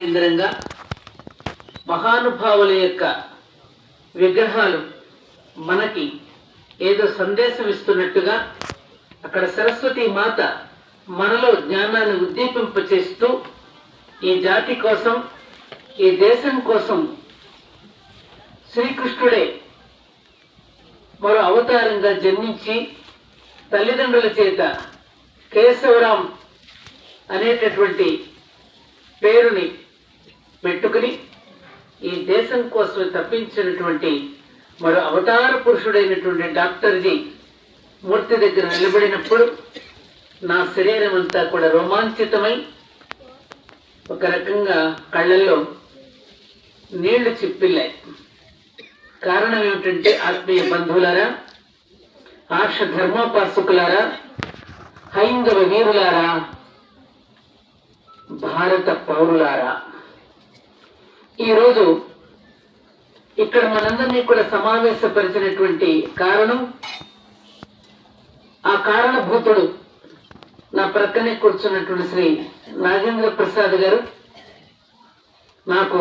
కేంద్రంగా మహానుభావుల యొక్క విగ్రహాలు మనకి ఏదో సందేశం ఇస్తున్నట్టుగా అక్కడ సరస్వతి మాత మనలో జ్ఞానాన్ని ఉద్దీపింపచేస్తూ ఈ జాతి కోసం ఈ దేశం కోసం శ్రీకృష్ణుడే మరో అవతారంగా జన్మించి తల్లిదండ్రుల చేత కేశవరాం అనేటటువంటి పేరుని పెట్టుకుని ఈ దేశం కోసం తప్పించినటువంటి మరో అవతార పురుషుడైనటువంటి డాక్టర్జీ మూర్తి దగ్గర నిలబడినప్పుడు నా శరీరం అంతా కూడా రోమాంచితమై ఒక రకంగా కళ్ళల్లో నీళ్ళు చిప్పిల్లాయి. కారణం ఏమిటంటే ఆత్మీయ బంధువులారా ఆర్ష ధర్మోపాసకులారా హైందవ వీరులారా భారత పౌరులారా. ఈరోజు ఇక్కడ మనందరినీ కూడా సమావేశపరిచినటువంటి కారణం ఆ కారణభూతుడు నా ప్రక్కనే కూర్చున్నటువంటి శ్రీ నాగేంద్ర ప్రసాద్ గారు. నాకు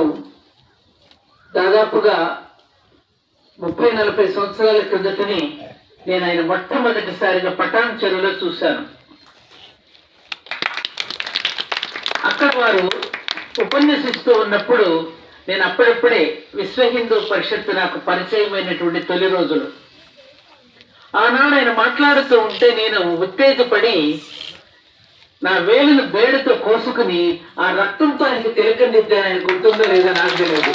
దాదాపుగా ముప్పై నలభై సంవత్సరాల క్రిందటని నేను ఆయన మొట్టమొదటిసారిగా పటాన్ చెరువులో చూశాను. అక్కడ వారు ఉపన్యసిస్తూ ఉన్నప్పుడు నేను అప్పుడప్పుడే విశ్వ హిందూ పరిషత్తు నాకు పరిచయమైనటువంటి తొలి రోజులు. ఆనాడు ఆయన మాట్లాడుతూ ఉంటే నేను ఉత్తేజపడి నా వేలును బేడుతో కోసుకుని ఆ రక్తంతో ఆయనకు తిలకందిద్దాను ఆయన గుర్తుందో లేదో నాకు తెలియదు.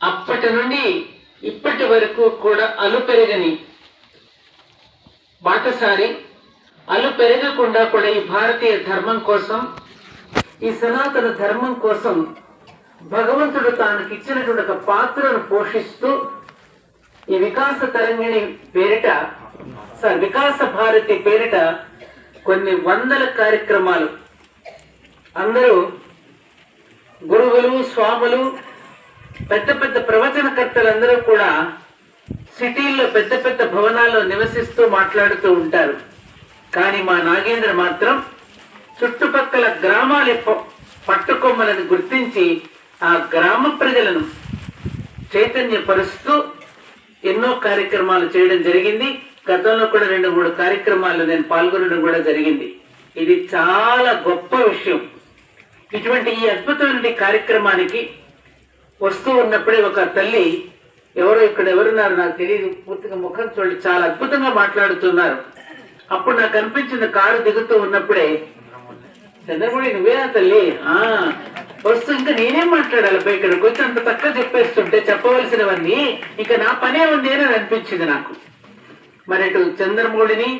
అప్పటి నుండి ఇప్పటి వరకు కూడా అలు పెరిగని బాటసారి అలు పెరగకుండా కూడా ఈ భారతీయ ధర్మం కోసం ఈ సనాతన ధర్మం కోసం భగవంతుడు తానికి ఇచ్చినటువంటి ఒక పాత్రను పోషిస్తూ ఈ వికాస తరంగిణి పేరిట సార్ వికాస భారతి పేరిట కొన్ని వందల కార్యక్రమాలు. అందరూ గురువులు స్వాములు పెద్ద పెద్ద ప్రవచనకర్తలందరూ కూడా సిటీల్లో పెద్ద పెద్ద భవనాల్లో నివసిస్తూ మాట్లాడుతూ ఉంటారు. కానీ మా నాగేంద్ర మాత్రం చుట్టుపక్కల గ్రామాల ప- పట్టుకొమ్మలను గుర్తించి ఆ గ్రామ ప్రజలను చైతన్యపరుస్తూ ఎన్నో కార్యక్రమాలు చేయడం జరిగింది. గతంలో కూడా రెండు మూడు కార్యక్రమాల్లో నేను పాల్గొనడం కూడా జరిగింది. ఇది చాలా గొప్ప విషయం. ఇటువంటి ఈ అద్భుతమైన కార్యక్రమానికి వస్తూ ఉన్నప్పుడే ఒక తల్లి ఎవరో ఇక్కడ ఎవరున్నారు నాకు తెలియదు పూర్తిగా ముఖం చూడండి. చాలా అద్భుతంగా మాట్లాడుతున్నారు. అప్పుడు నాకు అనిపించింది కారు దిగుతూ ఉన్నప్పుడే చంద్రమూడి నువ్వేనా తల్లి? ఆ వస్తూ ఇంకా నేనేం మాట్లాడాలి? ఇక్కడికి వచ్చి అంత తక్కువ చెప్పేస్తుంటే చెప్పవలసినవన్నీ ఇంకా నా పనే ఉంది అని అనిపించింది నాకు. మరి అటు చంద్రమౌళిని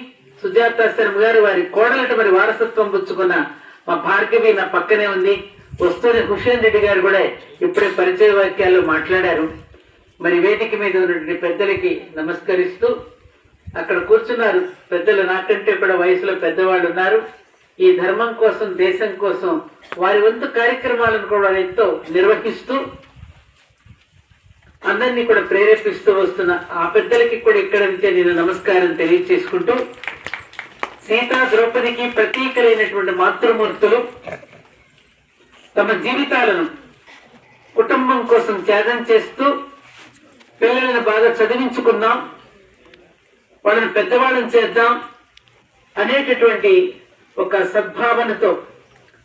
సుజాత శర్మ గారు వారి కోడలట మరి వారసత్వం పుచ్చుకున్న మా భార్గవి నా పక్కనే ఉంది. వస్తూనే హుషేన్ రెడ్డి గారు కూడా ఇప్పుడే పరిచయ వాక్యాలు మాట్లాడారు. మరి వేదిక మీద ఉన్నటువంటి పెద్దలకి నమస్కరిస్తూ అక్కడ కూర్చున్నారు. పెద్దలు నాకంటే కూడా వయసులో పెద్దవాళ్ళు ఉన్నారు. ఈ ధర్మం కోసం దేశం కోసం వారి వంతు కార్యక్రమాలను కూడా ఎంతో నిర్వహిస్తూ అందరినీ కూడా ప్రేరేపిస్తూ వస్తున్న ఆ పెద్దలకి కూడా ఇక్కడ నుంచే నేను నమస్కారం తెలియచేసుకుంటూ సీతా ద్రౌపదికి ప్రతీకలైనటువంటి మాతృమూర్తులు తమ జీవితాలను కుటుంబం కోసం త్యాగం చేస్తూ పిల్లలను బాగా చదివించుకుందాం వాళ్ళని పెద్దవాళ్ళని చేద్దాం అనేటటువంటి ఒక సద్భావనతో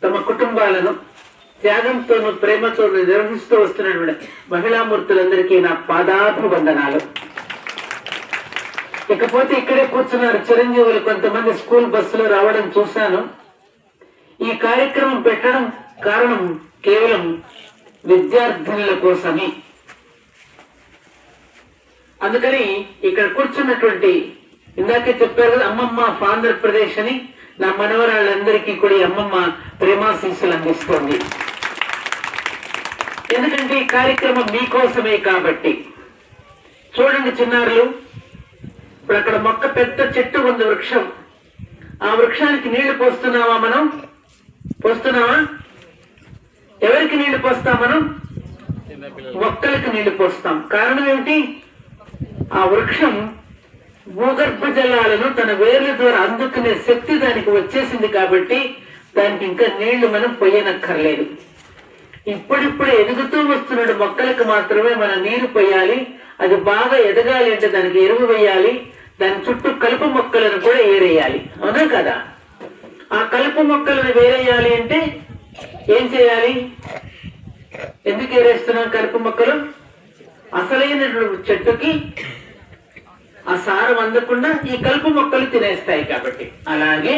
తమ కుటుంబాలను త్యాగంతోనూ ప్రేమతోనూ నిర్వహిస్తూ వస్తున్నటువంటి మహిళామూర్తులందరికీ నా పాదాభివందనాలు. ఇకపోతే ఇక్కడే కూర్చున్నారు చిరంజీవులు కొంతమంది స్కూల్ బస్సులో రావడం చూశాను. ఈ కార్యక్రమం పెట్టడం కారణం కేవలం విద్యార్థినుల కోసమే. అందుకని ఇక్కడ కూర్చున్నటువంటి ఇందాకే చెప్పారు కదా అమ్మమ్మ ఆఫ్ ఆంధ్రప్రదేశ్ అని. నా మనవరాళ్ళందరికీ కూడా అమ్మమ్మ ప్రేమాశీస్సులు అందిస్తోంది. ఎందుకంటే ఈ కార్యక్రమం మీకోసమే కాబట్టి. చూడండి చిన్నారులు ఇప్పుడు అక్కడ మొక్క పెద్ద చెట్టు ఉంది వృక్షం. ఆ వృక్షానికి నీళ్ళు పోస్తున్నావా మనం? పోస్తున్నావా? ఎవరికి నీళ్ళు పోస్తాం మనం? మొక్కలకు నీళ్ళు పోస్తాం. కారణం ఏమిటి? ఆ వృక్షం భూగర్భ జలాలను తన వేర్ల ద్వారా అందుకునే శక్తి దానికి వచ్చేసింది కాబట్టి దానికి ఇంకా నీళ్ళు మనం పొయ్యనక్కర్లేదు ఇప్పుడిప్పుడు ఎదుగుతూ వస్తున్న మొక్కలకు మాత్రమే మనం నీరు పొయ్యాలి అది బాగా ఎదగాలి అంటే దానికి ఎరువు వేయాలి దాని చుట్టూ కలుపు మొక్కలను కూడా ఏరేయాలి. అవునా కదా? ఆ కలుపు మొక్కలను వేరేయాలి అంటే ఏం చేయాలి? ఎందుకు ఏరేస్తున్నాం కలుపు మొక్కలు? అసలైన చెట్టుకి ఆ సారం అందకుండా ఈ కలుపు మొక్కలు తినేస్తాయి కాబట్టి. అలాగే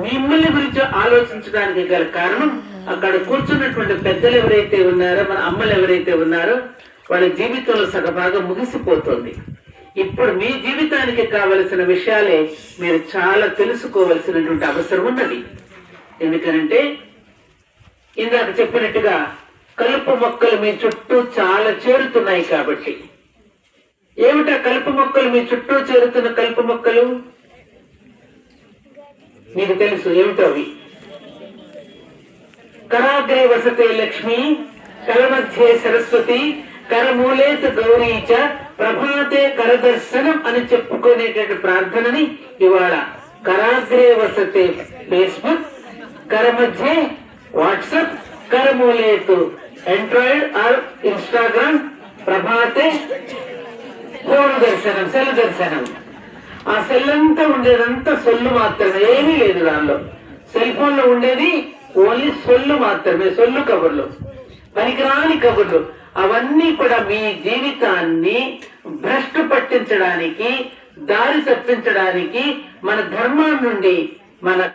మిమ్మల్ని గురించి ఆలోచించడానికి గల కారణం అక్కడ కూర్చున్నటువంటి పెద్దలు ఎవరైతే ఉన్నారో మన అమ్మలు ఎవరైతే ఉన్నారో వాళ్ళ జీవితంలో సగభాగం ముగిసిపోతుంది. ఇప్పుడు మీ జీవితానికి కావలసిన విషయాలే మీరు చాలా తెలుసుకోవలసినటువంటి అవసరం ఉన్నది. ఎందుకనంటే ఇందాక చెప్పినట్టుగా కలుపు మొక్కలు మీ చుట్టూ చాలా చేరుతున్నాయి కాబట్టి. ఏమిటా కలుపు మొక్కలు? మీ చుట్టూ చేరుతున్న కలుపు మొక్కలు? మీకు తెలుసు ఏమిటో అవి? కరాగ్రే వసతే లక్ష్మి కరమధ్యే సరస్వతి కరమూలేత గౌరీచ ప్రభాతే కరదర్శనం అని చెప్పుకునేటువంటి ప్రార్థనని ఇవాళ కరాగ్రే వసతే ఫేస్బుక్ కరమధ్యే వాట్సాప్ కరమూలేతు ఎండ్రాయిడ్ ఆర్ ఇన్స్టాగ్రామ్ ప్రభాతే ఫోన్ దర్శనం సెల్ దర్శనం. ఆ సెల్ అంతా ఉండేదంతా సొల్లు మాత్రమే ఏమీ లేదు దానిలో. సెల్ ఫోన్లో ఉండేది ఓన్లీ సొల్లు మాత్రమే సొల్లు కబుర్లు పనికిరాని కబుర్లు అవన్నీ కూడా మీ జీవితాన్ని భ్రష్టు పట్టించడానికి దారి తప్పించడానికి మన ధర్మం నుండి మన